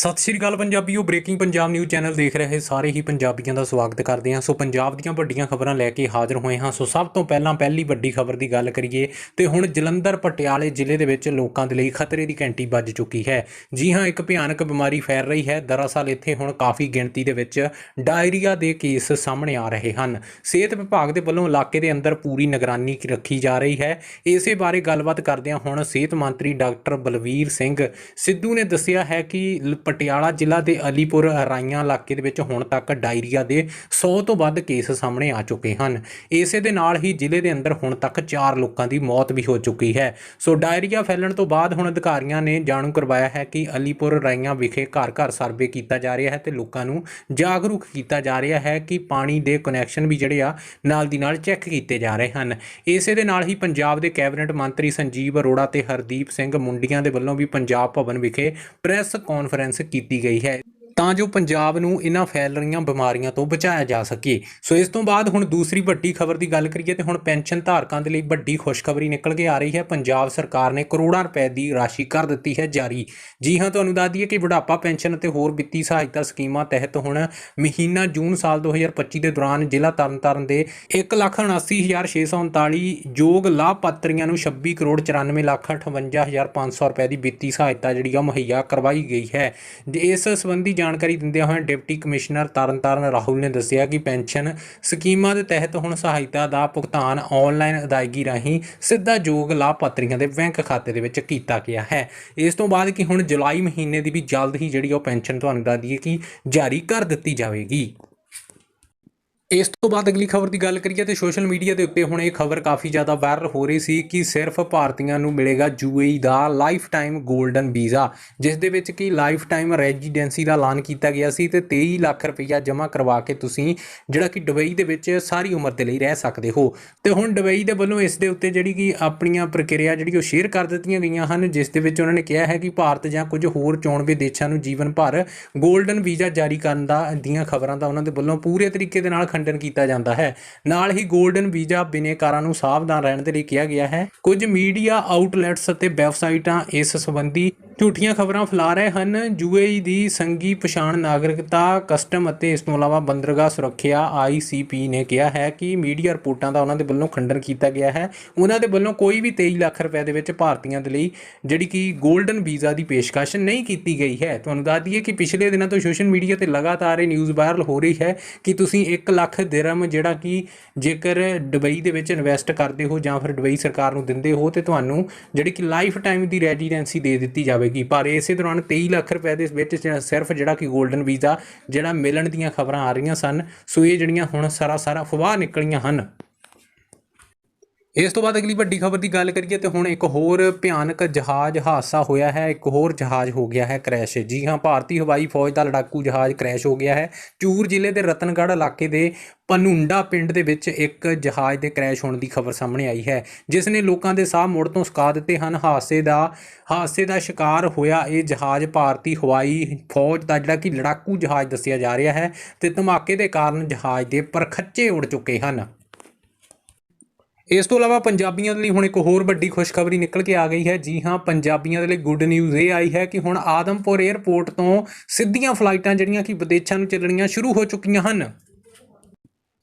ਸਤਿ ਸ਼੍ਰੀ ਅਕਾਲ ਪੰਜਾਬੀਓ ਬ੍ਰੇਕਿੰਗ ਪੰਜਾਬ ਨਿਊਜ਼ ਚੈਨਲ ਦੇਖ ਰਹੇ ਸਾਰੇ ਹੀ ਪੰਜਾਬੀਆਂ ਦਾ ਸਵਾਗਤ ਕਰਦੇ ਹਾਂ। ਸੋ ਪੰਜਾਬ ਦੀਆਂ ਵੱਡੀਆਂ ਖਬਰਾਂ ਲੈ ਕੇ ਹਾਜ਼ਰ ਹੋਏ ਹਾਂ। ਸੋ ਸਭ ਤੋਂ ਪਹਿਲਾਂ ਪਹਿਲੀ ਵੱਡੀ ਖਬਰ ਦੀ ਗੱਲ ਕਰੀਏ ਤੇ ਹੁਣ ਜਲੰਧਰ, ਪਟਿਆਲੇ ਜ਼ਿਲ੍ਹੇ ਦੇ ਵਿੱਚ ਲੋਕਾਂ ਦੇ ਲਈ ਖਤਰੇ ਦੀ ਘੰਟੀ ਵੱਜ ਚੁੱਕੀ ਹੈ। ਜੀ ਹਾਂ, ਇੱਕ ਭਿਆਨਕ ਬਿਮਾਰੀ ਫੈਲ ਰਹੀ ਹੈ। ਦਰਅਸਲ ਇੱਥੇ ਹੁਣ ਕਾਫੀ ਗਿਣਤੀ ਦੇ ਵਿੱਚ ਡਾਇਰੀਆ ਦੇ ਕੇਸ ਸਾਹਮਣੇ ਆ ਰਹੇ ਹਨ। ਸਿਹਤ ਵਿਭਾਗ ਦੇ ਵੱਲੋਂ ਇਲਾਕੇ ਦੇ ਅੰਦਰ ਪੂਰੀ ਨਿਗਰਾਨੀ ਰੱਖੀ ਜਾ ਰਹੀ ਹੈ। ਇਸੇ ਬਾਰੇ ਗੱਲਬਾਤ ਕਰਦਿਆਂ ਹੁਣ ਸਿਹਤ ਮੰਤਰੀ ਡਾਕਟਰ ਬਲਵੀਰ ਸਿੰਘ ਸਿੱਧੂ ਨੇ ਦੱਸਿਆ ਹੈ ਕਿ ਲ- ਪਟਿਆਲਾ ਜ਼ਿਲ੍ਹਾ ਦੇ ਅਲੀਪੁਰ ਰਾਈਆਂ ਇਲਾਕੇ ਦੇ ਵਿੱਚ ਹੁਣ ਤੱਕ ਡਾਇਰੀਆ ਦੇ 100 ਤੋਂ ਵੱਧ ਕੇਸ ਸਾਹਮਣੇ ਆ ਚੁੱਕੇ ਹਨ। ਇਸੇ ਦੇ ਨਾਲ ਹੀ ਜ਼ਿਲ੍ਹੇ ਦੇ ਅੰਦਰ ਹੁਣ ਤੱਕ 4 ਲੋਕਾਂ ਦੀ ਮੌਤ ਵੀ ਹੋ ਚੁੱਕੀ ਹੈ। ਸੋ ਡਾਇਰੀਆ ਫੈਲਣ ਤੋਂ ਬਾਅਦ ਹੁਣ ਅਧਿਕਾਰੀਆਂ ਨੇ ਜਾਣੂ ਕਰਵਾਇਆ ਹੈ ਕਿ ਅਲੀਪੁਰ ਰਾਈਆਂ ਵਿਖੇ ਘਰ ਘਰ ਸਰਵੇ ਕੀਤਾ ਜਾ ਰਿਹਾ ਹੈ ਤੇ ਲੋਕਾਂ ਨੂੰ ਜਾਗਰੂਕ ਕੀਤਾ ਜਾ ਰਿਹਾ ਹੈ ਕਿ ਪਾਣੀ ਦੇ ਕਨੈਕਸ਼ਨ ਵੀ ਜਿਹੜੇ ਆ ਨਾਲ ਦੀ ਨਾਲ ਚੈੱਕ ਕੀਤੇ ਜਾ ਰਹੇ ਹਨ। ਇਸੇ ਦੇ ਨਾਲ ਹੀ ਪੰਜਾਬ ਦੇ ਕੈਬਨਿਟ ਮੰਤਰੀ ਸੰਜੀਵ ਅਰੋੜਾ ਤੇ ਹਰਦੀਪ ਸਿੰਘ ਮੁੰਡੀਆਂ ਦੇ ਵੱਲੋਂ ਵੀ ਪੰਜਾਬ ਭਵਨ ਵਿਖੇ ਪ੍ਰੈਸ ਕਾਨਫਰੰਸ ਕੀਤੀ ਗਈ ਹੈ। ਤਾਂ ਜੋ ਪੰਜਾਬ ਨੂੰ ਇਹਨਾਂ ਫੈਲ ਰਹੀਆਂ ਬਿਮਾਰੀਆਂ ਤੋਂ ਬਚਾਇਆ ਜਾ ਸਕੇ। ਸੋ ਇਸ ਤੋਂ ਬਾਅਦ ਹੁਣ ਦੂਸਰੀ ਵੱਡੀ ਖਬਰ ਦੀ ਗੱਲ ਕਰੀਏ ਤੇ ਹੁਣ ਪੈਨਸ਼ਨ ਧਾਰਕਾਂ ਦੇ ਲਈ ਵੱਡੀ ਖੁਸ਼ਖਬਰੀ ਨਿਕਲ ਕੇ ਆ ਰਹੀ ਹੈ। ਪੰਜਾਬ ਸਰਕਾਰ ਨੇ ਕਰੋੜਾਂ ਰੁਪਏ ਦੀ ਰਾਸ਼ੀ ਕਰ ਦਿੱਤੀ ਹੈ ਜਾਰੀ। ਜੀ ਹਾਂ, ਤੁਹਾਨੂੰ ਦੱਸ ਦਈਏ ਕਿ ਬੁਢਾਪਾ ਪੈਨਸ਼ਨ ਅਤੇ ਹੋਰ ਵਿੱਤੀ ਸਹਾਇਤਾ ਸਕੀਮਾਂ ਤਹਿਤ ਹੁਣ ਮਹੀਨਾ ਜੂਨ ਸਾਲ 2025 ਦੇ ਦੌਰਾਨ ਜ਼ਿਲ੍ਹਾ ਤਰਨਤਾਰਨ ਦੇ 179639 ਯੋਗ ਲਾਭਪਾਤਰੀਆਂ ਨੂੰ 26 ਕਰੋੜ 94 ਲੱਖ 58500 ਰੁਪਏ ਦੀ ਵਿੱਤੀ ਸਹਾਇਤਾ ਜਿਹੜੀ ਆ ਮੁਹੱਈਆ ਕਰਵਾਈ ਗਈ ਹੈ। ਜੇ ਇਸ ਸੰਬੰਧੀ ਜਾਣ ਜਾਣਕਾਰੀ ਦਿੰਦਿਆਂ ਹੋਇਆਂ ਡਿਪਟੀ ਕਮਿਸ਼ਨਰ ਤਰਨਤਾਰਨ ਰਾਹੁਲ ਨੇ ਦੱਸਿਆ ਕਿ ਪੈਨਸ਼ਨ ਸਕੀਮਾਂ ਦੇ ਤਹਿਤ ਹੁਣ ਸਹਾਇਤਾ ਦਾ ਭੁਗਤਾਨ ਆਨਲਾਈਨ ਅਦਾਇਗੀ ਰਾਹੀਂ ਸਿੱਧਾ ਯੋਗ ਲਾਭਪਾਤਰੀਆਂ ਦੇ ਬੈਂਕ ਖਾਤੇ ਦੇ ਵਿੱਚ ਕੀਤਾ ਗਿਆ ਹੈ। ਇਸ ਤੋਂ ਬਾਅਦ ਕਿ ਹੁਣ ਜੁਲਾਈ ਮਹੀਨੇ ਦੀ ਵੀ ਜਲਦ ਹੀ ਜਿਹੜੀ ਉਹ ਪੈਨਸ਼ਨ ਤੁਹਾਨੂੰ ਦੱਸ ਦਈਏ ਕਿ ਜਾਰੀ ਕਰ ਦਿੱਤੀ ਜਾਵੇਗੀ। ਇਸ ਤੋਂ ਬਾਅਦ ਅਗਲੀ ਖਬਰ ਦੀ ਗੱਲ ਕਰੀਏ ਤੇ ਸੋਸ਼ਲ ਮੀਡੀਆ ਦੇ ਉੱਤੇ ਹੁਣ ਇਹ ਖਬਰ ਕਾਫੀ ਜ਼ਿਆਦਾ ਵਾਇਰਲ ਹੋ ਰਹੀ ਸੀ ਕਿ ਸਿਰਫ ਭਾਰਤੀਆਂ ਨੂੰ ਮਿਲੇਗਾ ਯੂਏਈ ਦਾ ਲਾਈਫ ਟਾਈਮ 골ਡਨ ਵੀਜ਼ਾ, ਜਿਸ ਦੇ ਵਿੱਚ ਕਿ ਲਾਈਫ ਟਾਈਮ ਰੈਜ਼ੀਡੈਂਸੀ ਦਾ ਐਲਾਨ ਕੀਤਾ ਗਿਆ ਸੀ ਤੇ 23 ਲੱਖ ਰੁਪਈਆ ਜਮ੍ਹਾਂ ਕਰਵਾ ਕੇ ਤੁਸੀਂ ਜਿਹੜਾ ਕਿ ਦੁਬਈ ਦੇ ਵਿੱਚ ਸਾਰੀ ਉਮਰ ਦੇ ਲਈ ਰਹਿ ਸਕਦੇ ਹੋ। ਤੇ ਹੁਣ ਦੁਬਈ ਦੇ ਵੱਲੋਂ ਇਸ ਦੇ ਉੱਤੇ ਜਿਹੜੀ ਕਿ ਆਪਣੀਆਂ ਪ੍ਰਕਿਰਿਆ ਜਿਹੜੀ ਉਹ ਸ਼ੇਅਰ ਕਰ ਦਿੱਤੀਆਂ ਗਈਆਂ ਹਨ, ਜਿਸ ਦੇ ਵਿੱਚ ਉਹਨਾਂ ਨੇ ਕਿਹਾ ਹੈ ਕਿ ਭਾਰਤ ਜਾਂ ਕੁਝ ਹੋਰ ਚੋਣਵੇਂ ਦੇਸ਼ਾਂ ਨੂੰ ਜੀਵਨ ਭਰ 골ਡਨ ਵੀਜ਼ਾ ਜਾਰੀ ਕਰਨ ਦਾ ਦੀਆਂ ਖਬਰਾਂ ਦਾ ਉਹਨਾਂ ਦੇ ਵੱਲੋਂ ਪੂਰੇ ਤਰੀਕੇ ਦੇ ਨਾਲ ਖੰਡਨ ਕੀਤਾ ਜਾਂਦਾ ਹੈ। ਨਾਲ ਹੀ 골ਡਨ ਵੀਜ਼ਾ ਬਿਨੇਕਾਰਾਂ ਨੂੰ ਸਾਵਧਾਨ ਰਹਿਣ ਦੇ ਲਈ ਕਿਹਾ ਗਿਆ ਹੈ। ਕੁਝ ਮੀਡੀਆ ਆਊਟਲੈਟਸ ਅਤੇ ਵੈਬਸਾਈਟਾਂ ਇਸ ਸੰਬੰਧੀ ਝੂਠੀਆਂ ਖਬਰਾਂ ਫੈਲਾ ਰਹੇ ਹਨ। ਯੂਏਈ ਦੀ ਸੰਗੀ ਪਛਾਣ ਨਾਗਰਿਕਤਾ ਕਸਟਮ ਅਤੇ ਇਸ ਤੋਂ ਇਲਾਵਾ ਬੰਦਰਗਾਹ ਸੁਰੱਖਿਆ ਆਈਸੀਪੀ ਨੇ ਕਿਹਾ ਹੈ ਕਿ ਮੀਡੀਆ ਰਿਪੋਰਟਾਂ ਦਾ ਉਹਨਾਂ ਦੇ ਵੱਲੋਂ ਖੰਡਨ ਕੀਤਾ ਗਿਆ ਹੈ। ਉਹਨਾਂ ਦੇ ਵੱਲੋਂ ਕੋਈ ਵੀ 23 ਲੱਖ ਰੁਪਏ ਦੇ ਵਿੱਚ ਭਾਰਤੀਆਂ ਦੇ ਲਈ ਜਿਹੜੀ ਕਿ 골ਡਨ ਵੀਜ਼ਾ ਦੀ ਪੇਸ਼ਕਸ਼ ਨਹੀਂ ਕੀਤੀ ਗਈ ਹੈ। ਤੁਹਾਨੂੰ ਦੱਸ ਦਈਏ ਕਿ ਪਿਛਲੇ ਦਿਨਾਂ ਤੋਂ ਸੋਸ਼ਲ ਮੀਡੀਆ ਤੇ ਲਗਾਤਾਰ ਇਹ ਨਿਊਜ਼ ਵਾਇਰਲ ਹੋ ਰਹੀ ਹੈ ਕਿ ਤੁਸੀਂ 1 ਲੱਖ ਦਿਰਮ ਜਿਹੜਾ ਕਿ ਜੇਕਰ ਦੁਬਈ ਦੇ ਵਿੱਚ ਇਨਵੈਸਟ ਕਰਦੇ ਹੋ ਜਾਂ ਫਿਰ ਦੁਬਈ ਸਰਕਾਰ ਨੂੰ ਦਿੰਦੇ ਹੋ ਤੇ ਤੁਹਾਨੂੰ ਜਿਹੜੀ ਕਿ ਲਾਈਫ ਟਾਈਮ ਦੀ ਰੈਜ਼ੀਡੈਂਸੀ ਦੇ ਦਿੱਤੀ ਜਾਵੇਗੀ ਪਰ ਇਸੇ ਦੌਰਾਨ 23 ਲੱਖ ਰੁਪਏ ਦੇ ਵਿੱਚ ਸਿਰਫ ਜਿਹੜਾ ਕਿ 골ਡਨ ਵੀਜ਼ਾ, ਜਿਹੜਾ ਮਿਲਣ ਦੀਆਂ ਖਬਰਾਂ ਆ ਰਹੀਆਂ ਸਨ, ਸੋ ਇਹ ਜਿਹੜੀਆਂ ਹੁਣ ਸਾਰਾ ਸਾਰਾ ਅਫਵਾਹ ਨਿਕਲੀਆਂ ਹਨ। ਇਸ ਤੋਂ ਬਾਅਦ ਅਗਲੀ ਵੱਡੀ ਖਬਰ ਦੀ ਗੱਲ ਕਰੀਏ ਤੇ ਹੁਣ ਇੱਕ ਹੋਰ ਭਿਆਨਕ ਜਹਾਜ਼ ਹਾਦਸਾ ਹੋਇਆ ਹੈ, ਇੱਕ ਹੋਰ ਜਹਾਜ਼ ਹੋ ਗਿਆ ਹੈ ਕ੍ਰੈਸ਼। ਜੀ ਹਾਂ, ਭਾਰਤੀ ਹਵਾਈ ਫੌਜ ਦਾ ਲੜਾਕੂ ਜਹਾਜ਼ ਕ੍ਰੈਸ਼ ਹੋ ਗਿਆ ਹੈ। ਚੂਰ ਜ਼ਿਲ੍ਹੇ ਦੇ ਰਤਨਗੜ੍ਹ ਇਲਾਕੇ ਦੇ ਪਨੂੰਡਾ ਪਿੰਡ ਦੇ ਵਿੱਚ ਇੱਕ ਜਹਾਜ਼ ਦੇ ਕ੍ਰੈਸ਼ ਹੋਣ ਦੀ ਖਬਰ ਸਾਹਮਣੇ ਆਈ ਹੈ, ਜਿਸ ਨੇ ਲੋਕਾਂ ਦੇ ਸਾਹ ਮੁੜ ਤੋਂ ਸੁਕਾ ਦਿੱਤੇ ਹਨ। ਹਾਦਸੇ ਦਾ ਹਾਦਸੇ ਦਾ ਸ਼ਿਕਾਰ ਹੋਇਆ ਇਹ ਜਹਾਜ਼ ਭਾਰਤੀ ਹਵਾਈ ਫੌਜ ਦਾ ਜਿਹੜਾ ਕਿ ਲੜਾਕੂ ਜਹਾਜ਼ ਦੱਸਿਆ ਜਾ ਰਿਹਾ ਹੈ ਤੇ ਧਮਾਕੇ ਦੇ ਕਾਰਨ ਜਹਾਜ਼ ਦੇ ਪਰਖੱਚੇ ਉੜ ਚੁੱਕੇ ਹਨ। ਇਸ ਤੋਂ ਇਲਾਵਾ ਪੰਜਾਬੀਆਂ ਦੇ ਲਈ ਹੁਣ ਇੱਕ ਹੋਰ ਵੱਡੀ ਖੁਸ਼ਖਬਰੀ ਨਿਕਲ ਕੇ ਆ ਗਈ ਹੈ। ਜੀ ਹਾਂ, ਪੰਜਾਬੀਆਂ ਦੇ ਲਈ ਗੁੱਡ ਨਿਊਜ਼ ਇਹ ਆਈ ਹੈ ਕਿ ਹੁਣ ਆਦਮਪੁਰ 에ਅਰਪੋਰਟ ਤੋਂ ਸਿੱਧੀਆਂ ਫਲਾਈਟਾਂ ਜਿਹੜੀਆਂ ਕਿ ਵਿਦੇਸ਼ਾਂ ਨੂੰ ਚੱਲਣੀਆਂ ਸ਼ੁਰੂ ਹੋ ਚੁੱਕੀਆਂ ਹਨ।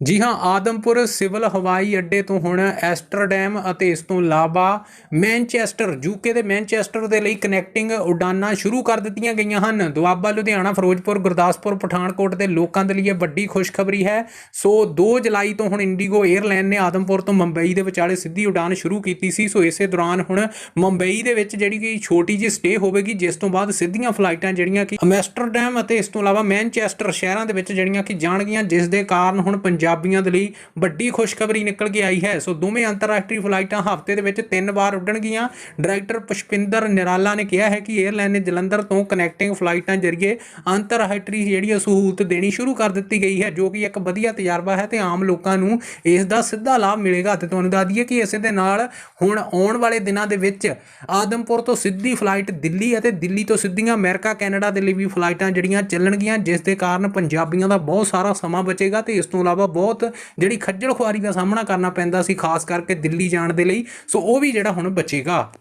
ਜੀ ਹਾਂ, ਆਦਮਪੁਰ ਸਿਵਲ ਹਵਾਈ ਅੱਡੇ ਤੋਂ ਹੁਣ ਐਸਟਰਡੈਮ ਅਤੇ ਇਸ ਤੋਂ ਇਲਾਵਾ ਮੈਨਚੈਸਟਰ ਯੂਕੇ ਦੇ ਮੈਨਚੈਸਟਰ ਦੇ ਲਈ ਕਨੈਕਟਿੰਗ ਉਡਾਨਾਂ ਸ਼ੁਰੂ ਕਰ ਦਿੱਤੀਆਂ ਗਈਆਂ ਹਨ। ਦੁਆਬਾ, ਲੁਧਿਆਣਾ, ਫਿਰੋਜ਼ਪੁਰ, ਗੁਰਦਾਸਪੁਰ, ਪਠਾਨਕੋਟ ਦੇ ਲੋਕਾਂ ਦੇ ਲਈ ਇਹ ਵੱਡੀ ਖੁਸ਼ਖਬਰੀ ਹੈ। ਸੋ 2 ਜੁਲਾਈ ਤੋਂ ਹੁਣ ਇੰਡੀਗੋ 에ਅਰਲਾਈਨ ਨੇ ਆਦਮਪੁਰ ਤੋਂ ਮੁੰਬਈ ਦੇ ਵਿਚਾਲੇ ਸਿੱਧੀ ਉਡਾਨ ਸ਼ੁਰੂ ਕੀਤੀ ਸੀ। ਸੋ ਇਸੇ ਦੌਰਾਨ ਹੁਣ ਮੁੰਬਈ ਦੇ ਵਿੱਚ ਜਿਹੜੀ ਕਿ ਛੋਟੀ ਜਿਹੀ ਸਟੇ ਹੋਵੇਗੀ, ਜਿਸ ਤੋਂ ਬਾਅਦ ਸਿੱਧੀਆਂ ਫਲਾਈਟਾਂ ਜਿਹੜੀਆਂ ਕਿ ਐਮਸਟਰਡੈਮ ਅਤੇ ਇਸ ਤੋਂ ਇਲਾਵਾ ਮੈਨਚੈਸਟਰ ਸ਼ਹਿਰਾਂ ਦੇ ਵਿੱਚ ਜਿਹੜੀਆਂ ਕਿ ਜਾਣਗੀਆਂ, ਜਿਸ ਦੇ ਕਾਰਨ ਹੁਣ ਪੰਜਾਬੀਆਂ ਦੇ ਲਈ ਵੱਡੀ ਖੁਸ਼ਖਬਰੀ ਨਿਕਲ ਕੇ ਆਈ ਹੈ। ਸੋ ਦੋਵੇਂ ਅੰਤਰਰਾਸ਼ਟਰੀ ਫਲਾਈਟਾਂ ਹਫ਼ਤੇ ਦੇ ਵਿੱਚ ਤਿੰਨ ਵਾਰ ਉੱਡਣਗੀਆਂ। ਡਾਇਰੈਕਟਰ ਪੁਸ਼ਪਿੰਦਰ ਨਿਰਾਲਾ ਨੇ ਕਿਹਾ ਹੈ ਕਿ 에ਅਰਲਾਈਨ ਨੇ ਜਲੰਧਰ ਤੋਂ ਕਨੈਕਟਿੰਗ ਫਲਾਈਟਾਂ ਜਰੀਏ ਅੰਤਰਰਾਸ਼ਟਰੀ ਜਿਹੜੀ ਸਹੂਲਤ ਦੇਣੀ ਸ਼ੁਰੂ ਕਰ ਦਿੱਤੀ ਗਈ ਹੈ, ਜੋ ਕਿ ਇੱਕ ਵਧੀਆ ਤਜਰਬਾ ਹੈ ਤੇ ਆਮ ਲੋਕਾਂ ਨੂੰ ਇਸ ਦਾ ਸਿੱਧਾ ਲਾਭ ਮਿਲੇਗਾ। ਤੇ ਤੁਹਾਨੂੰ ਦੱਸ ਦਈਏ ਕਿ ਇਸੇ ਦੇ ਨਾਲ ਹੁਣ ਆਉਣ ਵਾਲੇ ਦਿਨਾਂ ਦੇ ਵਿੱਚ ਆਦਮਪੁਰ ਤੋਂ ਸਿੱਧੀ ਫਲਾਈਟ ਦਿੱਲੀ ਅਤੇ ਦਿੱਲੀ ਤੋਂ ਸਿੱਧੀਆਂ ਅਮਰੀਕਾ, ਕੈਨੇਡਾ ਦੇ ਲਈ ਵੀ ਫਲਾਈਟਾਂ ਜਿਹੜੀਆਂ ਚੱਲਣਗੀਆਂ, ਜਿਸ ਦੇ ਕਾਰਨ ਪੰਜਾਬੀਆਂ ਦਾ ਬਹੁਤ ਸਾਰਾ ਸਮਾਂ ਬਚੇਗਾ ਤੇ ਇਸ ਤੋਂ ਇਲਾਵਾ ਬਹੁਤ ਜਿਹੜੀ ਖੱਜਲ ਖੁਆਰੀ ਦਾ ਸਾਹਮਣਾ ਕਰਨਾ ਪੈਂਦਾ ਸੀ, ਖਾਸ ਕਰਕੇ ਦਿੱਲੀ ਜਾਣ ਦੇ ਲਈ। ਸੋ ਉਹ ਵੀ ਜਿਹੜਾ ਹੁਣ ਬਚੇਗਾ।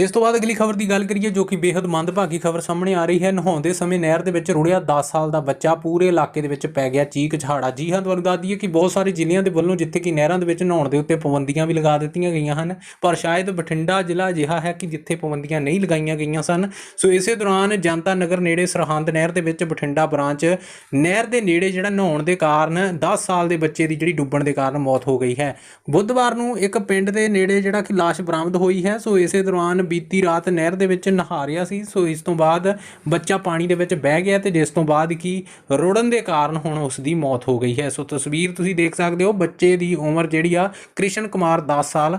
ਇਸ ਤੋਂ ਬਾਅਦ ਅਗਲੀ ਖਬਰ ਦੀ ਗੱਲ ਕਰੀਏ ਜੋ ਕਿ ਬੇहद ਮੰਦਭਾਗੀ ਖਬਰ ਸਾਹਮਣੇ ਆ ਰਹੀ ਹੈ। ਨਹਾਉਂਦੇ ਸਮੇਂ ਨਹਿਰ ਦੇ ਵਿੱਚ ਰੁੜਿਆ 10 ਸਾਲ ਦਾ ਬੱਚਾ ਪੂਰੇ ਇਲਾਕੇ ਦੇ ਵਿੱਚ ਪੈ ਗਿਆ ਚੀਕ ਝਾੜਾ। ਜੀ ਹਾਂ, ਤੁਹਾਨੂੰ ਦੱਸ ਦਈਏ ਕਿ ਬਹੁਤ ਸਾਰੇ ਜ਼ਿਲ੍ਹਿਆਂ ਦੇ ਵੱਲੋਂ ਜਿੱਥੇ ਕਿ ਨਹਿਰਾਂ ਦੇ ਵਿੱਚ ਨਹਾਉਣ ਦੇ ਉੱਤੇ ਪਾਬੰਦੀਆਂ ਵੀ ਲਗਾ ਦਿੱਤੀਆਂ ਗਈਆਂ ਹਨ, ਪਰ ਸ਼ਾਇਦ ਬਠਿੰਡਾ ਜ਼ਿਲ੍ਹਾ ਅਜਿਹਾ ਹੈ ਕਿ ਜਿੱਥੇ ਪਾਬੰਦੀਆਂ ਨਹੀਂ ਲਗਾਈਆਂ ਗਈਆਂ ਸਨ। ਸੋ ਇਸੇ ਦੌਰਾਨ ਜਨਤਾ ਨਗਰ ਨੇੜੇ ਸਰਹੰਦ ਨਹਿਰ ਦੇ ਵਿੱਚ ਬਠਿੰਡਾ ਬ੍ਰਾਂਚ ਨਹਿਰ ਦੇ ਨੇੜੇ ਜਿਹੜਾ ਨਹਾਉਣ ਦੇ ਕਾਰਨ 10 ਸਾਲ ਦੇ ਬੱਚੇ ਦੀ ਜਿਹੜੀ ਡੁੱਬਣ ਦੇ ਕਾਰਨ ਮੌਤ ਹੋ ਗਈ ਹੈ। ਬੁੱਧਵਾਰ ਨੂੰ ਇੱਕ ਪਿੰਡ ਦੇ ਨੇੜੇ ਜਿਹੜਾ ਕਿ ਲਾਸ਼ ਬਰਾਮਦ ਹੋਈ ਹੈ। ਸੋ ਇਸੇ ਦੌਰਾਨ ਬੀਤੀ ਰਾਤ ਨਹਿਰ ਦੇ ਵਿੱਚ ਨਹਾ ਰਿਹਾ ਸੀ। ਸੋ ਇਸ ਤੋਂ ਬਾਅਦ ਬੱਚਾ ਪਾਣੀ ਦੇ ਵਿੱਚ ਬਹਿ ਗਿਆ ਤੇ ਜਿਸ ਤੋਂ ਬਾਅਦ ਕੀ ਰੁੜਨ ਦੇ ਕਾਰਨ ਹੁਣ ਉਸ ਦੀ ਮੌਤ ਹੋ ਗਈ ਹੈ। ਸੋ ਤਸਵੀਰ ਤੁਸੀਂ ਦੇਖ ਸਕਦੇ ਹੋ, ਬੱਚੇ ਦੀ ਉਮਰ ਜਿਹੜੀ ਆ ਕ੍ਰਿਸ਼ਨ ਕੁਮਾਰ 10 ਸਾਲ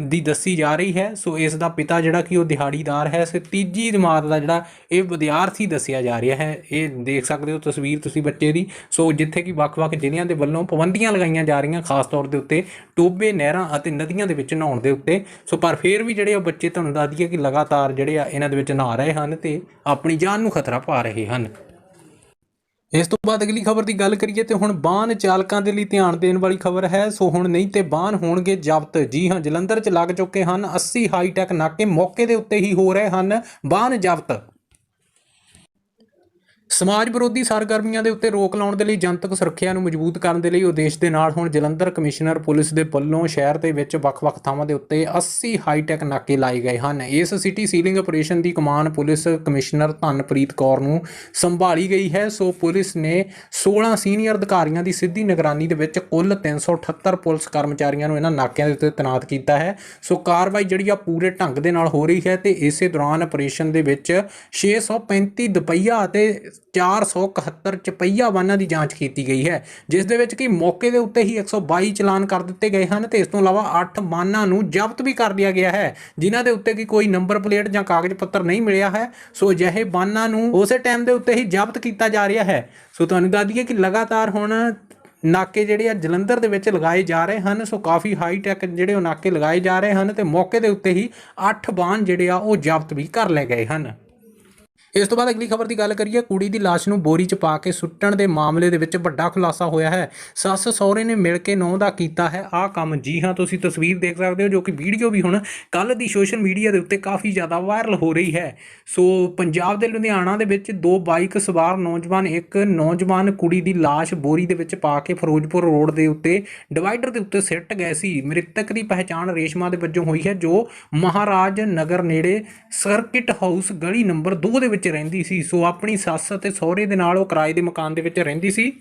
ਦੀ ਦੱਸੀ ਜਾ ਰਹੀ ਹੈ। ਸੋ ਇਸ ਦਾ ਪਿਤਾ ਜਿਹੜਾ ਕਿ ਉਹ ਦਿਹਾੜੀਦਾਰ ਹੈ। ਸੋ ਤੀਜੀ ਜਮਾਤ ਦਾ ਜਿਹੜਾ ਇਹ ਵਿਦਿਆਰਥੀ ਦੱਸਿਆ ਜਾ ਰਿਹਾ ਹੈ। ਇਹ ਦੇਖ ਸਕਦੇ ਹੋ ਤਸਵੀਰ ਤੁਸੀਂ ਬੱਚੇ ਦੀ। ਸੋ ਜਿੱਥੇ ਕਿ ਵੱਖ-ਵੱਖ ਜ਼ਿਲ੍ਹਿਆਂ ਦੇ ਵੱਲੋਂ ਪਾਬੰਦੀਆਂ ਲਗਾਈਆਂ ਜਾ ਰਹੀਆਂ, ਖਾਸ ਤੌਰ ਦੇ ਉੱਤੇ ਟੋਬੇ, ਨਹਿਰਾਂ ਅਤੇ ਨਦੀਆਂ ਦੇ ਵਿੱਚ ਨਹਾਉਣ ਦੇ ਉੱਤੇ। ਸੋ ਪਰ ਫਿਰ ਵੀ ਜਿਹੜੇ ਉਹ ਬੱਚੇ ਤੁਹਾਨੂੰ ਦੱਸ ਦਈਏ ਕਿ ਲਗਾਤਾਰ ਜਿਹੜੇ ਆ, ਇਹਨਾਂ ਦੇ ਵਿੱਚ ਨਹਾ ਰਹੇ ਹਨ ਤੇ ਆਪਣੀ ਜਾਨ ਨੂੰ ਖਤਰਾ ਪਾ ਰਹੇ ਹਨ। ਇਸ ਤੋਂ ਬਾਅਦ ਅਗਲੀ ਖਬਰ ਦੀ ਗੱਲ ਕਰੀਏ ਤੇ ਹੁਣ ਬਾਹਨ ਚਾਲਕਾਂ ਦੇ ਲਈ ਧਿਆਨ ਦੇਣ ਵਾਲੀ ਖਬਰ ਹੈ। ਸੋ ਹੁਣ ਨਹੀਂ ਤੇ ਬਾਹਨ ਹੋਣਗੇ ਜ਼ਬਤ। ਜੀ ਹਾਂ, ਜਲੰਧਰ 'ਚ ਲੱਗ ਚੁੱਕੇ ਹਨ 80 ਹਾਈਟੈਕ ਨਾਕੇ ਮੌਕੇ ਦੇ ਉੱਤੇ ਹੀ ਹੋ ਰਹੇ ਹਨ। ਬਾਹਨ ਜ਼ਬਤ ਸਮਾਜ ਵਿਰੋਧੀ ਸਰਗਰਮੀਆਂ ਦੇ ਉੱਤੇ ਰੋਕ ਲਾਉਣ ਦੇ ਲਈ ਜਨਤਕ ਸੁਰੱਖਿਆ ਨੂੰ ਮਜ਼ਬੂਤ ਕਰਨ ਦੇ ਲਈ ਉਦੇਸ਼ ਦੇ ਨਾਲ ਹੁਣ ਜਲੰਧਰ ਕਮਿਸ਼ਨਰ ਪੁਲਿਸ ਦੇ ਵੱਲੋਂ ਸ਼ਹਿਰ ਦੇ ਵਿੱਚ ਵੱਖ-ਵੱਖ ਥਾਵਾਂ ਦੇ ਉੱਤੇ 80 ਹਾਈਟੈਕ ਨਾਕੇ ਲਾਏ ਗਏ ਹਨ। ਇਸ ਸਿਟੀ ਸੀਲਿੰਗ ਆਪਰੇਸ਼ਨ ਦੀ ਕਮਾਨ ਪੁਲਿਸ ਕਮਿਸ਼ਨਰ ਧਨਪ੍ਰੀਤ ਕੌਰ ਨੂੰ ਸੰਭਾਲੀ ਗਈ ਹੈ। ਸੋ ਪੁਲਿਸ ਨੇ 16 ਸੀਨੀਅਰ ਅਧਿਕਾਰੀਆਂ ਦੀ ਸਿੱਧੀ ਨਿਗਰਾਨੀ ਦੇ ਵਿੱਚ ਕੁੱਲ 378 ਪੁਲਿਸ ਕਰਮਚਾਰੀਆਂ ਨੂੰ ਇਹਨਾਂ ਨਾਕਿਆਂ ਦੇ ਉੱਤੇ ਤੈਨਾਤ ਕੀਤਾ ਹੈ। ਸੋ ਕਾਰਵਾਈ ਜਿਹੜੀ ਆ ਪੂਰੇ ਢੰਗ ਦੇ ਨਾਲ ਹੋ ਰਹੀ ਹੈ ਤੇ ਇਸੇ ਦੌਰਾਨ ਆਪਰੇਸ਼ਨ ਦੇ ਵਿੱਚ 635 ਦੁਪਹੀਆ ਅਤੇ 471 ਚਪਹੀਆ ਵਾਹਨਾਂ ਦੀ ਜਾਂਚ ਕੀਤੀ ਗਈ ਹੈ, ਜਿਸ ਦੇ ਵਿੱਚ ਕਿ ਮੌਕੇ ਦੇ ਉੱਤੇ ਹੀ 122 ਚਲਾਨ ਕਰ ਦਿੱਤੇ ਗਏ ਹਨ ਤੇ ਇਸ ਤੋਂ ਇਲਾਵਾ 8 ਵਾਹਨਾਂ ਨੂੰ ਜ਼ਬਤ ਵੀ ਕਰ ਲਿਆ ਗਿਆ ਹੈ, ਜਿਨ੍ਹਾਂ ਦੇ ਉੱਤੇ ਕਿ ਕੋਈ ਨੰਬਰ ਪਲੇਟ ਜਾਂ ਕਾਗਜ਼ ਪੱਤਰ ਨਹੀਂ ਮਿਲਿਆ ਹੈ। ਸੋ ਅਜਿਹੇ ਵਾਹਨਾਂ ਨੂੰ ਉਸੇ ਟਾਈਮ ਦੇ ਉੱਤੇ ਹੀ ਜ਼ਬਤ ਕੀਤਾ ਜਾ ਰਿਹਾ ਹੈ। ਸੋ ਤੁਹਾਨੂੰ ਦੱਸ ਦਈਏ ਕਿ ਲਗਾਤਾਰ ਹੁਣ ਨਾਕੇ ਜਿਹੜੇ ਆ ਜਲੰਧਰ ਦੇ ਵਿੱਚ ਲਗਾਏ ਜਾ ਰਹੇ ਹਨ, ਸੋ ਕਾਫੀ ਹਾਈ ਟੈਕ ਜਿਹੜੇ ਉਹ ਨਾਕੇ ਲਗਾਏ ਜਾ ਰਹੇ ਹਨ ਤੇ ਮੌਕੇ ਦੇ ਉੱਤੇ ਹੀ 8 ਵਾਹਨ ਜਿਹੜੇ ਆ ਉਹ ਜ਼ਬਤ ਵੀ ਕਰ ਲਏ ਗਏ ਹਨ। ਇਸ ਤੋਂ ਬਾਅਦ ਅਗਲੀ ਖਬਰ ਦੀ ਗੱਲ ਕਰੀਏ, ਕੁੜੀ ਦੀ ਲਾਸ਼ ਨੂੰ ਬੋਰੀ 'ਚ ਪਾ ਕੇ ਸੁੱਟਣ ਦੇ ਮਾਮਲੇ ਦੇ ਵਿੱਚ ਵੱਡਾ ਖੁਲਾਸਾ ਹੋਇਆ ਹੈ। ਸੱਸ ਸਹੁਰੇ ਨੇ ਮਿਲ ਕੇ ਨੌਂ ਦਾ ਕੀਤਾ ਹੈ। ਆਹ ਕੰਮ ਜੀ ਹਾਂ, ਤੁਸੀਂ ਤਸਵੀਰ ਦੇਖ ਸਕਦੇ ਹੋ ਜੋ ਕਿ ਵੀਡੀਓ ਵੀ ਹੁਣ ਕੱਲ ਦੀ ਸੋਸ਼ਲ ਮੀਡੀਆ ਦੇ ਉੱਤੇ ਕਾਫੀ ਜ਼ਿਆਦਾ ਵਾਇਰਲ ਹੋ ਰਹੀ ਹੈ। ਸੋ ਪੰਜਾਬ ਦੇ ਲੁਧਿਆਣਾ ਦੇ ਵਿੱਚ ਦੋ ਬਾਈਕ ਸਵਾਰ ਨੌਜਵਾਨ, ਇੱਕ ਨੌਜਵਾਨ ਕੁੜੀ ਦੀ ਲਾਸ਼ ਬੋਰੀ ਦੇ ਵਿੱਚ ਪਾ ਕੇ ਫਿਰੋਜ਼ਪੁਰ ਰੋਡ ਦੇ ਉੱਤੇ ਡਿਵਾਈਡਰ ਦੇ ਉੱਤੇ ਸਿੱਟ ਗਏ ਸੀ। ਮ੍ਰਿਤਕ ਦੀ ਪਹਿਚਾਣ ਰੇਸ਼ਮਾ ਦੇ ਵਜੋਂ ਹੋਈ ਹੈ, ਜੋ ਮਹਾਰਾਜ ਨਗਰ ਨੇੜੇ ਸਰਕਿਟ ਹਾਊਸ ਗਲੀ ਨੰਬਰ 2 ਦੇ ਵਿੱਚ ਰਹਿੰਦੀ ਸੀ। ਸੋ ਆਪਣੀ ਸੱਸ ਅਤੇ ਸਹੁਰੇ ਦੇ ਨਾਲ ਉਹ ਕਿਰਾਏ ਦੇ ਮਕਾਨ ਦੇ ਵਿੱਚ ਰਹਿੰਦੀ ਸੀ।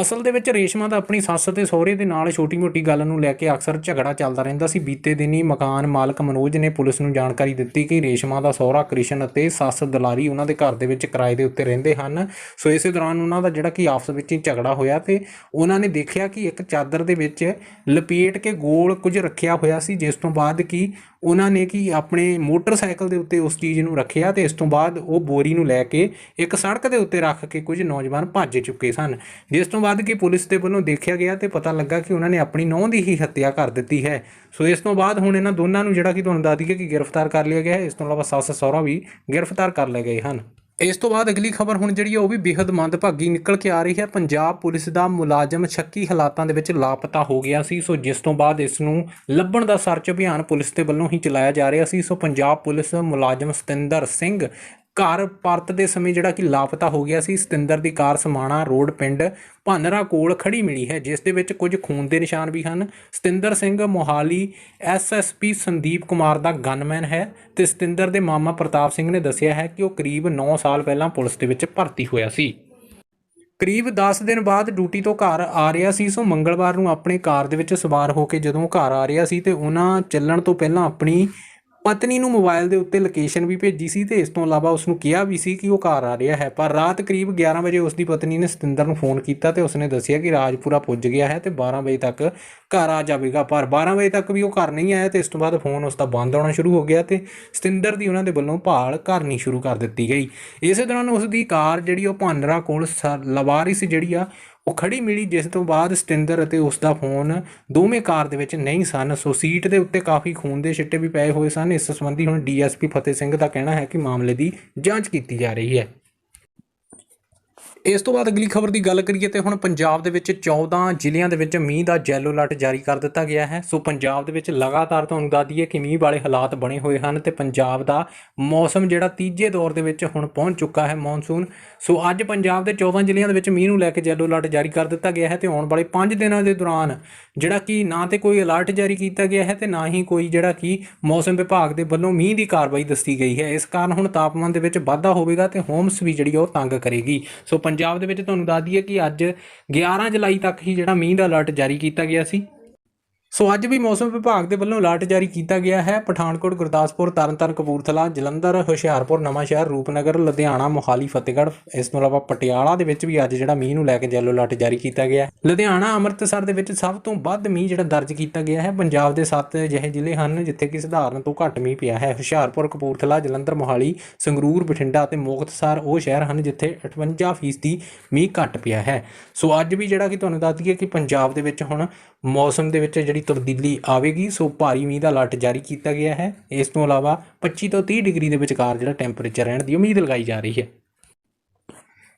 ਅਸਲ ਦੇ ਵਿੱਚ ਰੇਸ਼ਮਾ ਦਾ ਆਪਣੀ ਸੱਸ ਤੇ ਸਹੁਰੇ ਦੇ ਨਾਲ ਛੋਟੀ-ਮੋਟੀ ਗੱਲ ਨੂੰ ਲੈ ਕੇ ਅਕਸਰ ਝਗੜਾ ਚੱਲਦਾ ਰਹਿੰਦਾ ਸੀ। ਬੀਤੇ ਦਿਨੀ ਮਕਾਨ ਮਾਲਕ ਮਨੋਜ ਨੇ ਪੁਲਿਸ ਨੂੰ ਜਾਣਕਾਰੀ ਦਿੱਤੀ ਕਿ ਰੇਸ਼ਮਾ ਦਾ ਸਹੁਰਾ ਕ੍ਰਿਸ਼ਨ ਅਤੇ ਸੱਸ ਦਲਾਰੀ ਉਹਨਾਂ ਦੇ ਘਰ ਦੇ ਵਿੱਚ ਕਿਰਾਏ ਦੇ ਉੱਤੇ ਰਹਿੰਦੇ ਹਨ। ਸੋ ਇਸੇ ਦੌਰਾਨ ਉਹਨਾਂ ਦਾ ਜਿਹੜਾ ਕਿ ਆਪਸ ਵਿੱਚ ਹੀ ਝਗੜਾ ਹੋਇਆ ਤੇ ਉਹਨਾਂ ਨੇ ਦੇਖਿਆ ਕਿ ਇੱਕ ਚਾਦਰ ਦੇ ਵਿੱਚ ਲਪੇਟ ਕੇ ਗੋਲ ਕੁਝ ਰੱਖਿਆ ਹੋਇਆ ਸੀ, ਜਿਸ ਤੋਂ ਬਾਅਦ ਕਿ ਉਹਨਾਂ ਨੇ ਕਿ ਆਪਣੇ ਮੋਟਰਸਾਈਕਲ ਦੇ ਉੱਤੇ ਉਸ ਚੀਜ਼ ਨੂੰ ਰੱਖਿਆ ਤੇ ਇਸ ਤੋਂ ਬਾਅਦ ਉਹ ਬੋਰੀ ਨੂੰ ਲੈ ਕੇ ਇੱਕ ਸੜਕ ਦੇ ਉੱਤੇ ਰੱਖ ਕੇ ਕੁਝ ਨੌਜਵਾਨ ਭੱਜ ਚੁੱਕੇ ਸਨ। ਜਿਸ ਤੋਂ ਬਾਅਦ ਕਿ ਪੁਲਿਸ ਦੇ ਵੱਲੋਂ ਦੇਖਿਆ ਗਿਆ ਤੇ ਪਤਾ ਲੱਗਾ ਕਿ ਉਹਨਾਂ ਨੇ ਆਪਣੀ ਨੌਂ ਦੀ ਹੀ ਹੱਤਿਆ ਕਰ ਦਿੱਤੀ ਹੈ। ਸੋ ਇਸ ਤੋਂ ਬਾਅਦ ਹੁਣ ਇਹਨਾਂ ਦੋਨਾਂ ਨੂੰ ਜਿਹੜਾ ਕਿ ਤੁਹਾਨੂੰ ਦੱਸ ਦਈਏ ਕਿ ਗ੍ਰਿਫਤਾਰ ਕਰ ਲਿਆ ਗਿਆ ਹੈ। ਇਸ ਤੋਂ ਇਲਾਵਾ ਸੱਸ ਸਹੁਰਾ ਵੀ ਗ੍ਰਿਫਤਾਰ ਕਰ ਲਏ ਗਏ ਹਨ। ਇਸ ਤੋਂ ਬਾਅਦ ਅਗਲੀ ਖਬਰ ਹੁਣ ਜਿਹੜੀ ਹੈ ਉਹ ਵੀ ਬੇहद ਮੰਦਭਾਗੀ ਨਿਕਲ ਕੇ ਆ ਰਹੀ ਹੈ। ਪੰਜਾਬ ਪੁਲਿਸ ਦਾ ਮੁਲਾਜ਼ਮ ਸ਼ੱਕੀ ਹਾਲਾਤਾਂ ਦੇ ਵਿੱਚ ਲਾਪਤਾ ਹੋ ਗਿਆ ਸੀ। ਸੋ ਜਿਸ ਤੋਂ ਬਾਅਦ ਇਸ ਨੂੰ ਲੱਭਣ ਦਾ ਸਰਚ ਅਭਿਆਨ ਪੁਲਿਸ ਦੇ ਵੱਲੋਂ ਹੀ ਚਲਾਇਆ ਜਾ ਰਿਹਾ ਸੀ। ਸੋ ਪੰਜਾਬ ਪੁਲਿਸ ਮੁਲਾਜ਼ਮ ਸਤਿੰਦਰ ਸਿੰਘ ਘਰ ਪਰਤਦੇ ਸਮੇਂ ਜਿਹੜਾ ਕਿ ਲਾਪਤਾ ਹੋ ਗਿਆ ਸੀ, ਸਤਿੰਦਰ ਦੀ ਕਾਰ ਸਮਾਣਾ ਰੋਡ ਪਿੰਡ ਭਾਨਰਾ ਕੋਲ ਖੜੀ ਮਿਲੀ ਹੈ, ਜਿਸ ਦੇ ਵਿੱਚ ਕੁਝ ਖੂਨ ਦੇ ਨਿਸ਼ਾਨ ਵੀ ਹਨ। ਸਤਿੰਦਰ ਸਿੰਘ ਮੋਹਾਲੀ ਐਸਐਸਪੀ ਸੰਦੀਪ ਕੁਮਾਰ ਦਾ ਗਨਮੈਨ ਹੈ ਤੇ ਸਤਿੰਦਰ ਦੇ ਮਾਮਾ ਪ੍ਰਤਾਪ ਸਿੰਘ ਨੇ ਦੱਸਿਆ ਹੈ ਕਿ ਉਹ ਕਰੀਬ 9 ਸਾਲ ਪਹਿਲਾਂ ਪੁਲਿਸ ਦੇ ਵਿੱਚ ਭਰਤੀ ਹੋਇਆ ਸੀ। ਕਰੀਬ 10 ਦਿਨ ਬਾਅਦ ਡਿਊਟੀ ਤੋਂ ਘਰ ਆ ਰਿਹਾ ਸੀ, ਸੋ ਮੰਗਲਵਾਰ ਨੂੰ ਆਪਣੇ ਕਾਰ ਦੇ ਵਿੱਚ ਸਵਾਰ ਹੋ ਕੇ ਜਦੋਂ ਘਰ ਆ ਰਿਹਾ ਸੀ ਤੇ ਉਹਨਾਂ ਚੱਲਣ ਤੋਂ ਪਹਿਲਾਂ ਆਪਣੀ ਪਤਨੀ ਨੂੰ ਮੋਬਾਈਲ ਦੇ ਉੱਤੇ ਲੋਕੇਸ਼ਨ ਵੀ ਭੇਜੀ ਸੀ ਤੇ ਇਸ ਤੋਂ ਇਲਾਵਾ ਉਸ ਨੂੰ ਕਿਹਾ ਵੀ ਸੀ ਕਿ ਉਹ ਘਰ ਆ ਰਿਹਾ ਹੈ। ਪਰ ਰਾਤ ਕਰੀਬ 11 ਵਜੇ ਉਸ ਦੀ ਪਤਨੀ ਨੇ ਸਤਿੰਦਰ ਨੂੰ ਫੋਨ ਕੀਤਾ ਤੇ ਉਸਨੇ ਦੱਸਿਆ ਕਿ ਰਾਜਪੁਰਾ ਪੁੱਜ ਗਿਆ ਹੈ ਤੇ 12 ਵਜੇ ਤੱਕ ਘਰ ਆ ਜਾਵੇਗਾ। ਪਰ 12 ਵਜੇ ਤੱਕ ਵੀ ਉਹ ਘਰ ਨਹੀਂ ਆਇਆ ਤੇ ਇਸ ਤੋਂ ਬਾਅਦ ਫੋਨ ਉਸ ਦਾ ਬੰਦ ਆਉਣਾ ਸ਼ੁਰੂ ਹੋ ਗਿਆ ਤੇ ਸਤਿੰਦਰ ਦੀ ਉਹਨਾਂ ਦੇ ਵੱਲੋਂ ਭਾਲ ਕਰਨੀ ਸ਼ੁਰੂ ਕਰ ਦਿੱਤੀ ਗਈ। ਇਸੇ ਦੌਰਾਨ ਉਸ ਦੀ ਕਾਰ ਜਿਹੜੀ ਉਹ ਭਾਨਰਾ ਕੋਲ ਸ- ਲਵਾਰਿਸ ਜਿਹੜੀ ਆ ਉਹ ਖੜੀ ਮਿਲੀ, ਜਿਸ ਤੋਂ ਬਾਅਦ ਸਤਿੰਦਰ ਅਤੇ ਉਸ ਦਾ ਫੋਨ ਦੋਵੇਂ ਕਾਰ ਦੇ ਵਿੱਚ ਨਹੀਂ ਸਨ। ਸੋ ਸੀਟ ਦੇ ਉੱਤੇ ਕਾਫੀ ਖੂਨ ਦੇ ਛਿੱਟੇ ਵੀ ਪਏ ਹੋਏ ਸਨ। ਇਸ ਸੰਬੰਧੀ ਹੁਣ ਡੀਐਸਪੀ ਫਤਿਹ ਸਿੰਘ ਦਾ ਕਹਿਣਾ ਹੈ ਕਿ ਮਾਮਲੇ ਦੀ ਜਾਂਚ ਕੀਤੀ ਜਾ ਰਹੀ ਹੈ। ਇਸ ਤੋਂ ਬਾਅਦ ਅਗਲੀ ਖਬਰ ਦੀ ਗੱਲ ਕਰੀਏ ਤੇ ਹੁਣ ਪੰਜਾਬ ਦੇ ਵਿੱਚ 14 ਜ਼ਿਲ੍ਹਿਆਂ ਦੇ ਵਿੱਚ ਮੀਂਹ ਦਾ ਜੈਲੋ ਅਲਰਟ ਜਾਰੀ ਕਰ ਦਿੱਤਾ ਗਿਆ ਹੈ। ਸੋ ਪੰਜਾਬ ਦੇ ਵਿੱਚ ਲਗਾਤਾਰ ਤੁਹਾਨੂੰ ਦੱਸ ਦਈਏ ਕਿ ਮੀਂਹ ਵਾਲੇ ਹਾਲਾਤ ਬਣੇ ਹੋਏ ਹਨ ਤੇ ਪੰਜਾਬ ਦਾ ਮੌਸਮ ਜਿਹੜਾ ਤੀਜੇ ਦੌਰ ਦੇ ਵਿੱਚ ਹੁਣ ਪਹੁੰਚ ਚੁੱਕਾ ਹੈ ਮੌਨਸੂਨ ਸੋ ਅੱਜ ਪੰਜਾਬ ਦੇ 14 ਜ਼ਿਲ੍ਹਿਆਂ ਦੇ ਵਿੱਚ ਮੀਂਹ ਨੂੰ ਲੈ ਕੇ ਯੈਲੋ ਅਲਰਟ ਜਾਰੀ ਕਰ ਦਿੱਤਾ ਗਿਆ ਹੈ ਤੇ ਆਉਣ ਵਾਲੇ 5 ਦਿਨਾਂ ਦੇ ਦੌਰਾਨ ਜਿਹੜਾ ਕਿ ਨਾ ਤੇ ਕੋਈ ਅਲਰਟ ਜਾਰੀ ਕੀਤਾ ਗਿਆ ਹੈ ਤੇ ਨਾ ਹੀ ਕੋਈ ਜਿਹੜਾ ਕਿ ਮੌਸਮ ਵਿਭਾਗ ਦੇ ਵੱਲੋਂ ਮੀਂਹ ਦੀ ਕਾਰਵਾਈ ਦੱਸੀ ਗਈ ਹੈ। ਇਸ ਕਾਰਨ ਹੁਣ ਤਾਪਮਾਨ ਦੇ ਵਿੱਚ ਵਾਧਾ ਹੋਵੇਗਾ ਤੇ ਹੋਮਸ ਵੀ ਜਿਹੜੀ ਉਹ ਤੰਗ ਕਰੇਗੀ। ਸੋ ਪੰਜਾਬ ਦੇ ਵਿੱਚ ਤੁਹਾਨੂੰ ਦੱਸ ਦਈਏ ਕਿ ਅੱਜ 11 ਜੁਲਾਈ ਤੱਕ ਹੀ ਜਿਹੜਾ ਮੀਂਹ ਦਾ ਅਲਰਟ ਜਾਰੀ ਕੀਤਾ ਗਿਆ ਸੀ। ਸੋ ਅੱਜ ਵੀ ਮੌਸਮ ਵਿਭਾਗ ਦੇ ਵੱਲੋਂ ਅਲਰਟ ਜਾਰੀ ਕੀਤਾ ਗਿਆ ਹੈ। ਪਠਾਨਕੋਟ, ਗੁਰਦਾਸਪੁਰ, ਤਰਨਤਾਰਨ, ਕਪੂਰਥਲਾ, ਜਲੰਧਰ, ਹੁਸ਼ਿਆਰਪੁਰ ਨਵਾਂਸ਼ਹਿਰ ਰੂਪਨਗਰ, ਲੁਧਿਆਣਾ, ਮੋਹਾਲੀ, ਫਤਿਹਗੜ੍ਹ, ਇਸ ਤੋਂ ਇਲਾਵਾ ਪਟਿਆਲਾ ਦੇ ਵਿੱਚ ਵੀ ਅੱਜ ਜਿਹੜਾ ਮੀਂਹ ਨੂੰ ਲੈ ਕੇ ਯੈਲੋ ਅਲਰਟ ਜਾਰੀ ਕੀਤਾ ਗਿਆ ਲੁਧਿਆਣਾ, ਅੰਮ੍ਰਿਤਸਰ ਦੇ ਵਿੱਚ ਸਭ ਤੋਂ ਵੱਧ ਮੀਂਹ ਜਿਹੜਾ ਦਰਜ ਕੀਤਾ ਗਿਆ ਹੈ। ਪੰਜਾਬ ਦੇ 7 ਅਜਿਹੇ ਜ਼ਿਲ੍ਹੇ ਹਨ ਜਿੱਥੇ ਕਿ ਸਧਾਰਨ ਤੋਂ ਘੱਟ ਮੀਂਹ ਪਿਆ ਹੈ। ਹੁਸ਼ਿਆਰਪੁਰ, ਕਪੂਰਥਲਾ, ਜਲੰਧਰ, ਮੋਹਾਲੀ, ਸੰਗਰੂਰ, ਬਠਿੰਡਾ ਅਤੇ ਮੁਕਤਸਰ ਉਹ ਸ਼ਹਿਰ ਹਨ ਜਿੱਥੇ 58% ਮੀਂਹ ਘੱਟ ਪਿਆ ਹੈ। ਸੋ ਅੱਜ ਵੀ ਜਿਹੜਾ ਕਿ ਤੁਹਾਨੂੰ ਦੱਸ ਦਈਏ ਕਿ ਪੰਜਾਬ ਦੇ ਵਿੱਚ ਹੁਣ ਮੌਸਮ ਦੇ ਵਿੱਚ ਜਿਹੜੀ ਤਬਦੀਲੀ ਆਵੇਗੀ, ਸੋ ਭਾਰੀ ਮੀਂਹ ਦਾ ਅਲਰਟ ਜਾਰੀ ਕੀਤਾ ਗਿਆ ਹੈ। ਇਸ ਤੋਂ ਇਲਾਵਾ 25 ਤੋਂ 30 ਡਿਗਰੀ ਦੇ ਵਿਚਕਾਰ ਜਿਹੜਾ ਟੈਂਪਰੇਚਰ ਰਹਿਣ ਦੀ ਉਮੀਦ ਲਗਾਈ ਜਾ ਰਹੀ ਹੈ।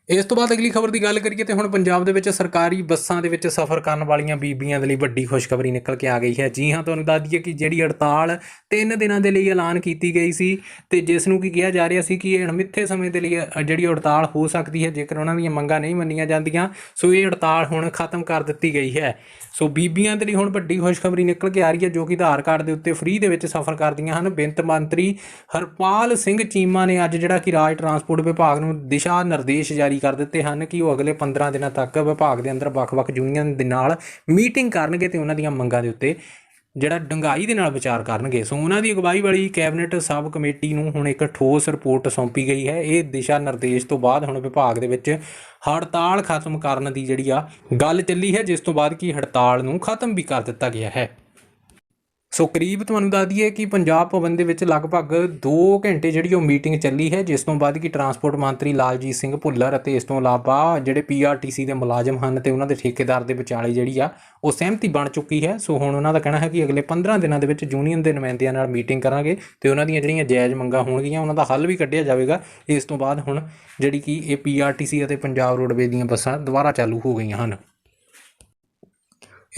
ਇਸ ਤੋਂ ਬਾਅਦ ਅਗਲੀ ਖਬਰ ਦੀ ਗੱਲ ਕਰੀਏ ਤੇ ਹੁਣ ਪੰਜਾਬ ਦੇ ਵਿੱਚ ਸਰਕਾਰੀ ਬੱਸਾਂ ਦੇ ਵਿੱਚ ਸਫ਼ਰ ਕਰਨ ਵਾਲੀਆਂ ਬੀਬੀਆਂ ਦੇ ਲਈ ਵੱਡੀ ਖੁਸ਼ਖਬਰੀ ਨਿਕਲ ਕੇ ਆ ਗਈ ਹੈ। ਜੀ ਹਾਂ, ਤੁਹਾਨੂੰ ਦੱਸ ਦਈਏ ਕਿ ਜਿਹੜੀ ਹੜਤਾਲ 3 ਦਿਨਾਂ ਦੇ ਲਈ ਐਲਾਨ ਕੀਤੀ ਗਈ ਸੀ ਤੇ ਜਿਸ ਨੂੰ ਕੀ ਕਿਹਾ ਜਾ ਰਿਹਾ ਸੀ ਕਿ ਇਹ ਅਣਮਿੱਥੇ ਸਮੇਂ ਦੇ ਲਈ ਜਿਹੜੀ ਹੜਤਾਲ ਹੋ ਸਕਦੀ ਹੈ, ਜੇਕਰ ਉਹਨਾਂ ਦੀਆਂ ਮੰਗਾਂ ਨਹੀਂ ਮੰਨੀਆਂ ਜਾਂਦੀਆਂ, ਸੋ ਇਹ ਹੜਤਾਲ ਹੁਣ ਖਤਮ ਕਰ ਦਿੱਤੀ ਗਈ ਹੈ। ਸੋ ਬੀਬੀਆਂ ਦੇ ਲਈ ਹੁਣ ਵੱਡੀ ਖੁਸ਼ਖਬਰੀ ਨਿਕਲ ਕੇ ਆ ਰਹੀ ਹੈ, ਜੋ ਕਿ ਆਧਾਰ ਕਾਰਡ ਦੇ ਉੱਤੇ ਫ੍ਰੀ ਦੇ ਵਿੱਚ ਸਫ਼ਰ ਕਰਦੀਆਂ ਹਨ। ਬਿੰਤ ਮੰਤਰੀ ਹਰਪਾਲ ਸਿੰਘ ਚੀਮਾ ਨੇ ਅੱਜ ਜਿਹੜਾ ਕਿ ਰਾਜ ਟਰਾਂਸਪੋਰਟ ਵਿਭਾਗ ਨੂੰ ਦਿਸ਼ਾ ਨਿਰਦੇਸ਼ ਜਾਰੀ ਕਰ ਦਿੱਤੇ ਹਨ ਕਿ ਉਹ ਅਗਲੇ 15 ਦਿਨਾਂ ਤੱਕ ਵਿਭਾਗ ਦੇ ਅੰਦਰ ਵੱਖ-ਵੱਖ ਯੂਨੀਅਨ ਦੇ ਨਾਲ ਮੀਟਿੰਗ ਕਰਨਗੇ ਤੇ ਉਹਨਾਂ ਦੀਆਂ ਮੰਗਾਂ ਦੇ ਉੱਤੇ ਜਿਹੜਾ ਡੰਗਾਈ ਦੇ ਨਾਲ ਵਿਚਾਰ ਕਰਨਗੇ। ਸੋ ਉਹਨਾਂ ਦੀ ਅਗਵਾਈ ਵਾਲੀ ਕੈਬਨਿਟ ਸਬ ਕਮੇਟੀ ਨੂੰ ਹੁਣ ਇੱਕ ਠੋਸ ਰਿਪੋਰਟ ਸੌਂਪੀ ਗਈ ਹੈ। ਇਹ ਦਿਸ਼ਾ ਨਿਰਦੇਸ਼ ਤੋਂ ਬਾਅਦ ਹੁਣ ਵਿਭਾਗ ਦੇ ਵਿੱਚ ਹੜਤਾਲ ਖਤਮ ਕਰਨ ਦੀ ਜਿਹੜੀ ਆ ਗੱਲ ਚੱਲੀ ਹੈ, ਜਿਸ ਤੋਂ ਬਾਅਦ ਕੀ ਹੜਤਾਲ ਨੂੰ ਖਤਮ ਵੀ ਕਰ ਦਿੱਤਾ ਗਿਆ ਹੈ। ਸੋ ਕਰੀਬ ਤੁਹਾਨੂੰ ਦੱਸ ਦਈਏ ਕਿ ਪੰਜਾਬ ਭਵਨ ਦੇ ਵਿੱਚ ਲਗਭਗ 2 ਘੰਟੇ ਜਿਹੜੀ ਉਹ ਮੀਟਿੰਗ ਚੱਲੀ ਹੈ, ਜਿਸ ਤੋਂ ਬਾਅਦ ਕਿ ਟਰਾਂਸਪੋਰਟ ਮੰਤਰੀ ਲਾਲਜੀਤ ਸਿੰਘ ਭੁੱਲਰ ਅਤੇ ਇਸ ਤੋਂ ਇਲਾਵਾ ਜਿਹੜੇ ਪੀਆਰਟੀਸੀ ਦੇ ਮੁਲਾਜ਼ਮ ਹਨ ਤੇ ਉਹਨਾਂ ਦੇ ਠੇਕੇਦਾਰ ਦੇ ਵਿਚਾਲੇ ਜਿਹੜੀ ਆ, ਉਹ ਸਹਿਮਤੀ ਬਣ ਚੁੱਕੀ ਹੈ। ਸੋ ਹੁਣ ਉਹਨਾਂ ਦਾ ਕਹਿਣਾ ਹੈ ਕਿ ਅਗਲੇ 15 ਦਿਨਾਂ ਦੇ ਵਿੱਚ ਯੂਨੀਅਨ ਦੇ ਨੁਮਾਇੰਦਿਆਂ ਨਾਲ ਮੀਟਿੰਗ ਕਰਾਂਗੇ ਤੇ ਉਹਨਾਂ ਦੀਆਂ ਜਿਹੜੀਆਂ ਜਾਇਜ਼ ਮੰਗਾਂ ਹੋਣਗੀਆਂ, ਉਹਨਾਂ ਦਾ ਹੱਲ ਵੀ ਕੱਢਿਆ ਜਾਵੇਗਾ। ਇਸ ਤੋਂ ਬਾਅਦ ਹੁਣ ਜਿਹੜੀ ਕਿ ਇਹ ਪੀਆਰਟੀਸੀ ਅਤੇ ਪੰਜਾਬ ਰੋਡਵੇਜ਼ ਦੀਆਂ ਬੱਸਾਂ ਦੁਬਾਰਾ ਚਾਲੂ ਹੋ ਗਈਆਂ ਹਨ।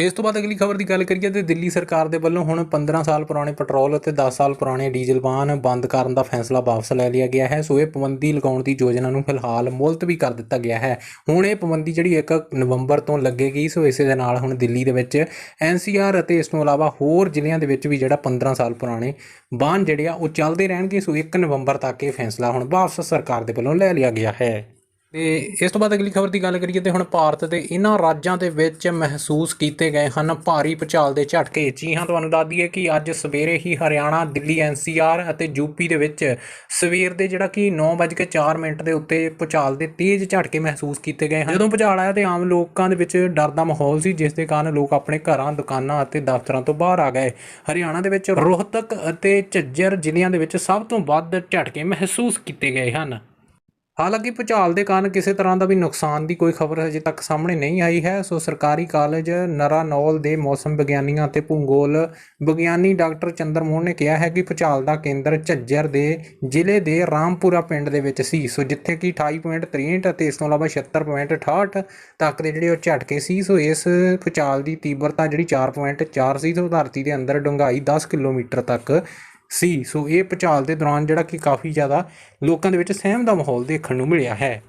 ਇਸ ਤੋਂ ਬਾਅਦ ਅਗਲੀ ਖਬਰ ਦੀ ਗੱਲ ਕਰੀਏ ਤੇ ਦਿੱਲੀ ਸਰਕਾਰ ਦੇ ਵੱਲੋਂ ਹੁਣ 15 ਸਾਲ ਪੁਰਾਣੇ ਪੈਟਰੋਲ ਅਤੇ 10 ਸਾਲ ਪੁਰਾਣੇ ਡੀਜ਼ਲ ਵਾਹਨ ਬੰਦ ਕਰਨ ਦਾ ਫੈਸਲਾ ਵਾਪਸ ਲੈ ਲਿਆ ਗਿਆ ਹੈ। ਸੋ ਇਹ ਪਾਬੰਦੀ ਲਗਾਉਣ ਦੀ ਯੋਜਨਾ ਨੂੰ ਫਿਲਹਾਲ ਮੁਲਤਵੀ ਕਰ ਦਿੱਤਾ ਗਿਆ ਹੈ। ਹੁਣ ਇਹ ਪਾਬੰਦੀ ਜਿਹੜੀ 1 ਨਵੰਬਰ ਤੋਂ ਲੱਗੇਗੀ, ਸੋ ਇਸੇ ਦੇ ਨਾਲ ਹੁਣ ਦਿੱਲੀ ਦੇ ਵਿੱਚ ਐਨਸੀਆਰ ਅਤੇ ਇਸ ਤੋਂ ਇਲਾਵਾ ਹੋਰ ਜ਼ਿਲ੍ਹਿਆਂ ਦੇ ਵਿੱਚ ਵੀ ਜਿਹੜਾ 15 ਸਾਲ ਪੁਰਾਣੇ ਵਾਹਨ ਜਿਹੜੇ ਆ, ਉਹ ਚੱਲਦੇ ਰਹਿਣਗੇ। ਸੋ 1 ਨਵੰਬਰ ਤੱਕ ਇਹ ਫੈਸਲਾ ਹੁਣ ਵਾਪਸ ਸਰਕਾਰ ਦੇ ਵੱਲੋਂ ਲੈ ਲਿਆ ਗਿਆ ਹੈ। ਤੇ ਇਸ ਤੋਂ ਬਾਅਦ ਅਗਲੀ ਖਬਰ ਦੀ ਗੱਲ ਕਰੀਏ ਤੇ ਹੁਣ ਭਾਰਤ ਦੇ ਇਹਨਾਂ ਰਾਜਾਂ ਦੇ ਵਿੱਚ ਮਹਿਸੂਸ ਕੀਤੇ ਗਏ ਹਨ ਭਾਰੀ ਭੂਚਾਲ ਦੇ ਝਟਕੇ। ਜੀ ਹਾਂ, ਤੁਹਾਨੂੰ ਦੱਸ ਦਈਏ ਕਿ ਅੱਜ ਸਵੇਰੇ ਹੀ ਹਰਿਆਣਾ, ਦਿੱਲੀ ਐਨਸੀਆਰ ਅਤੇ ਯੂਪੀ ਦੇ ਵਿੱਚ ਸਵੇਰ ਦੇ ਜਿਹੜਾ ਕਿ 9:04 ਮਿੰਟ ਦੇ ਉੱਤੇ ਭੂਚਾਲ ਦੇ ਤੇਜ਼ ਝਟਕੇ ਮਹਿਸੂਸ ਕੀਤੇ ਗਏ ਹਨ। ਜਦੋਂ ਭੂਚਾਲ ਆਇਆ ਤੇ ਆਮ ਲੋਕਾਂ ਦੇ ਵਿੱਚ ਡਰ ਦਾ ਮਾਹੌਲ ਸੀ, ਜਿਸ ਦੇ ਕਾਰਨ ਲੋਕ ਆਪਣੇ ਘਰਾਂ, ਦੁਕਾਨਾਂ ਅਤੇ ਦਫ਼ਤਰਾਂ ਤੋਂ ਬਾਹਰ ਆ ਗਏ। ਹਰਿਆਣਾ ਦੇ ਵਿੱਚ ਰੋਹਤਕ ਅਤੇ ਝੱਜਰ ਜ਼ਿਲ੍ਹਿਆਂ ਦੇ ਵਿੱਚ ਸਭ ਤੋਂ ਵੱਧ ਝਟਕੇ ਮਹਿਸੂਸ ਕੀਤੇ ਗਏ ਹਨ। ਹਾਲਾਂਕਿ ਭੂਚਾਲ ਦੇ ਕਾਰਨ ਕਿਸੇ ਤਰ੍ਹਾਂ ਦਾ ਵੀ ਨੁਕਸਾਨ ਦੀ ਕੋਈ ਖਬਰ ਹਜੇ ਤੱਕ ਸਾਹਮਣੇ ਨਹੀਂ ਆਈ ਹੈ। ਸੋ ਸਰਕਾਰੀ ਕਾਲਜ ਨਰਾਨੌਲ ਦੇ ਮੌਸਮ ਵਿਗਿਆਨੀਆਂ ਅਤੇ ਭੂਗੋਲ ਵਿਗਿਆਨੀ ਡਾਕਟਰ ਚੰਦਰਮੋਹਨ ਨੇ ਕਿਹਾ ਹੈ ਕਿ ਭੂਚਾਲ ਦਾ ਕੇਂਦਰ ਝੱਜਰ ਦੇ ਜ਼ਿਲ੍ਹੇ ਦੇ ਰਾਮਪੁਰਾ ਪਿੰਡ ਦੇ ਵਿੱਚ ਸੀ। ਸੋ ਜਿੱਥੇ ਕਿ 28.63 ਅਤੇ ਇਸ ਤੋਂ ਇਲਾਵਾ 76.68 ਤੱਕ ਦੇ ਜਿਹੜੇ ਉਹ ਝਟਕੇ ਸੀ, ਸੋ ਇਸ ਭੂਚਾਲ ਦੀ ਤੀਬਰਤਾ ਜਿਹੜੀ 4.4 ਸੀ, ਸੋ ਧਰਤੀ ਦੇ ਅੰਦਰ ਡੂੰਘਾਈ 10 ਕਿਲੋਮੀਟਰ ਤੱਕ ਸੀ। ਸੋ ਇਹ ਭੂਚਾਲ ਦੇ ਦੌਰਾਨ ਜਿਹੜਾ ਕਿ ਕਾਫੀ ਜ਼ਿਆਦਾ ਲੋਕਾਂ ਦੇ ਵਿੱਚ ਸਹਿਮ ਦਾ ਮਾਹੌਲ ਦੇਖਣ ਨੂੰ ਮਿਲਿਆ ਹੈ।